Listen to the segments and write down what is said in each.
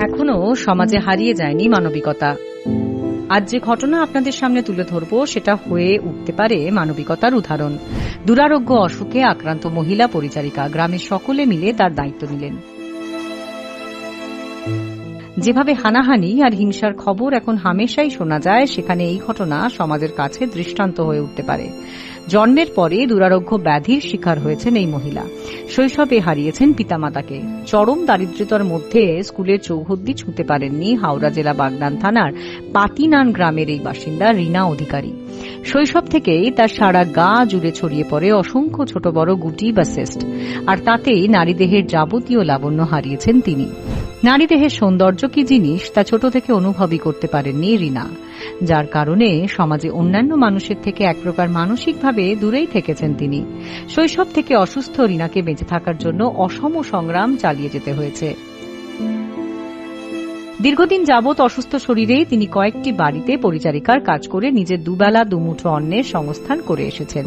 এখনও সমাজে হারিয়ে যায়নি মানবিকতা। আজ যে ঘটনা আপনাদের সামনে তুলে ধরব, সেটা হয়ে উঠতে পারে মানবিকতার উদাহরণ। দুরারোগ্য অসুখে আক্রান্ত মহিলা পরিচারিকা গ্রামের সকলে মিলে তার দায়িত্ব নিলেন। যেভাবে হানাহানি আর হিংসার খবর এখন হামেশাই শোনা যায়, সেখানে এই ঘটনা সমাজের কাছে দৃষ্টান্ত হয়ে উঠতে পারে। জন্মের পরে দুরারোগ্য ব্যাধির শিকার হয়েছেন এই মহিলা। শৈশবে হারিয়েছেন পিতামাতাকে। চরম দারিদ্র্যতার মধ্যে স্কুলের চৌহদ্দি ছুঁতে পারেননি হাওড়া জেলা বাগনান থানার পাতিনান গ্রামের এই বাসিন্দা রীনা অধিকারী। শৈশব থেকেই তার সারা গা জুড়ে ছড়িয়ে পড়ে অসংখ্য ছোট বড় গুটি বা সেস্ট। আর তাতেই নারীদেহের যাবতীয় লাবণ্য হারিয়েছেন তিনি। নারীদেহের সৌন্দর্য কি জিনিস তা ছোট থেকে অনুভবই করতে পারেননি রিনা। যার কারণে সমাজে অন্যান্য মানুষের থেকে এক প্রকার মানসিকভাবে দূরেই থেকেছেন তিনি। শৈশব থেকে অসুস্থ রিনাকে বেঁচে থাকার জন্য অসম সংগ্রাম চালিয়ে যেতে হয়েছে। দীর্ঘদিন যাবৎ অসুস্থ শরীরেই তিনি কয়েকটি বাড়িতে পরিচারিকার কাজ করে নিজের দুবেলা দুমুঠো অন্নের সংস্থান করে এসেছেন।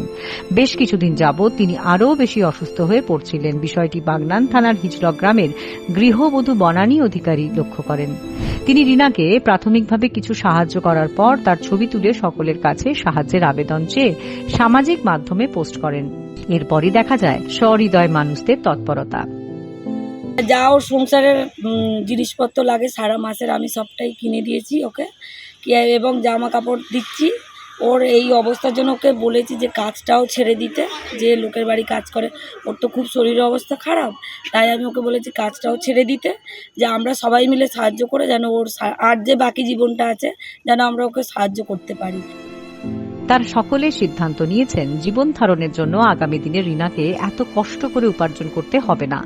বেশ কিছুদিন যাবৎ তিনি আরও বেশি অসুস্থ হয়ে পড়ছিলেন। বিষয়টি বাগনান থানার হিজলক গ্রামের গৃহবধূ বনানী অধিকারী লক্ষ্য করেন। তিনি রিনাকে প্রাথমিকভাবে কিছু সাহায্য করার পর তার ছবি তুলে সকলের কাছে সাহায্যের আবেদন চেয়ে সামাজিক মাধ্যমে পোস্ট করেন। এরপরই দেখা যায় সহৃদয় মানুষদের তৎপরতা। যা ওর সংসারের জিনিসপত্র লাগে, সারা মাসের আমি সবটাই কিনে দিয়েছি ওকে। এবং জামা কাপড় দিচ্ছি। ওর এই অবস্থার জন্য ওকে বলেছি যে কাজটাও ছেড়ে দিতে, যে লোকের বাড়ি কাজ করে। ওর তো খুব শরীরের অবস্থা খারাপ, তাই আমি ওকে বলেছি কাজটাও ছেড়ে দিতে, যে আমরা সবাই মিলে সাহায্য করে যেন ওর আর যে বাকি জীবনটা আছে, যেন আমরা ওকে সাহায্য করতে পারি। তার সকলে সিদ্ধান্ত নিয়েছেন, জীবন ধারণের জন্য আগামী দিনে রিনাকে এত কষ্ট করে উপার্জন করতে হবে না।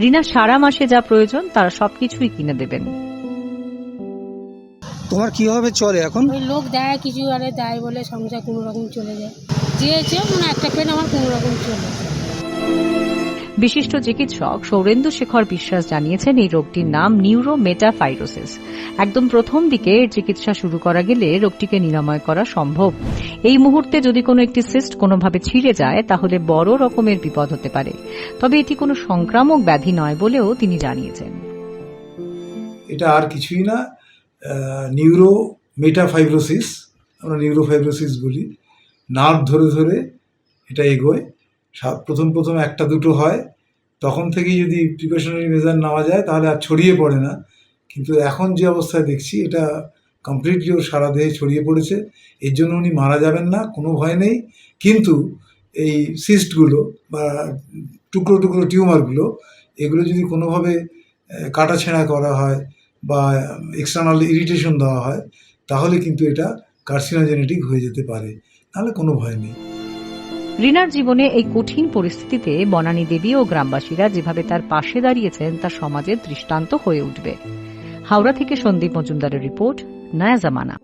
রিনা সারা মাসে যা প্রয়োজন তারা সবকিছুই কিনে দেবেন। তোমার কীভাবে চলে এখন। ওই লোক দেয় কিছু আরে দেয় বলে সংসার কোনো রকম চলে যায়। চেয়েছে মানে একটা পেন আমার কোনো রকম চলে যায়। বিশিষ্ট চিকিৎসক সৌরেন্দু শেখর বিশ্বাস জানিয়েছেন, এই রোগটির নাম নিউরো মেটাফাইরোসিস একদম প্রথম দিকে এর চিকিৎসা শুরু করা গেলে রোগটিকে নিরাময় করা সম্ভব। এই মুহূর্তে যদি কোনো একটি সিস্ট কোনোভাবে ছিঁড়ে যায়, তাহলে বড় রকমের বিপদ হতে পারে। তবে এটি কোনো সংক্রামক ব্যাধি নয় বলেও তিনি জানিয়েছেন। এটা আর কিছুই না। নিউরো মেটাফাইব্রোসিস আমরা নিউরোফাইব্রোসিস বলি। নার্ভ ধরে ধরে এটা এগোয়। প্রথম প্রথম একটা দুটো হয়, তখন থেকেই যদি প্রিকশনারি মেজার নেওয়া যায় তাহলে আর ছড়িয়ে পড়ে না। কিন্তু এখন যে অবস্থায় দেখছি, এটা কমপ্লিটলি ওর সারা দেহে ছড়িয়ে পড়েছে। এর জন্য উনি মারা যাবেন না, কোনো ভয় নেই। কিন্তু এই সিস্টগুলো বা টুকরো টুকরো টিউমারগুলো, এগুলো যদি কোনোভাবে কাটাছেঁড়া করা হয় বা এক্সটার্নাল ইরিটেশন দেওয়া হয়, তাহলে কিন্তু এটা কার্সিনোজেনেটিক হয়ে যেতে পারে। তাহলে কোনো ভয় নেই। রিনার জীবনে এই কঠিন পরিস্থিতিতে বনানী দেবী ও গ্রামবাসীরা যেভাবে তার পাশে দাঁড়িয়েছেন, তা সমাজের দৃষ্টান্ত হয়ে উঠবে। হাওড়া থেকে সন্দীপ মজুমদারের রিপোর্ট, নয়া জামানা।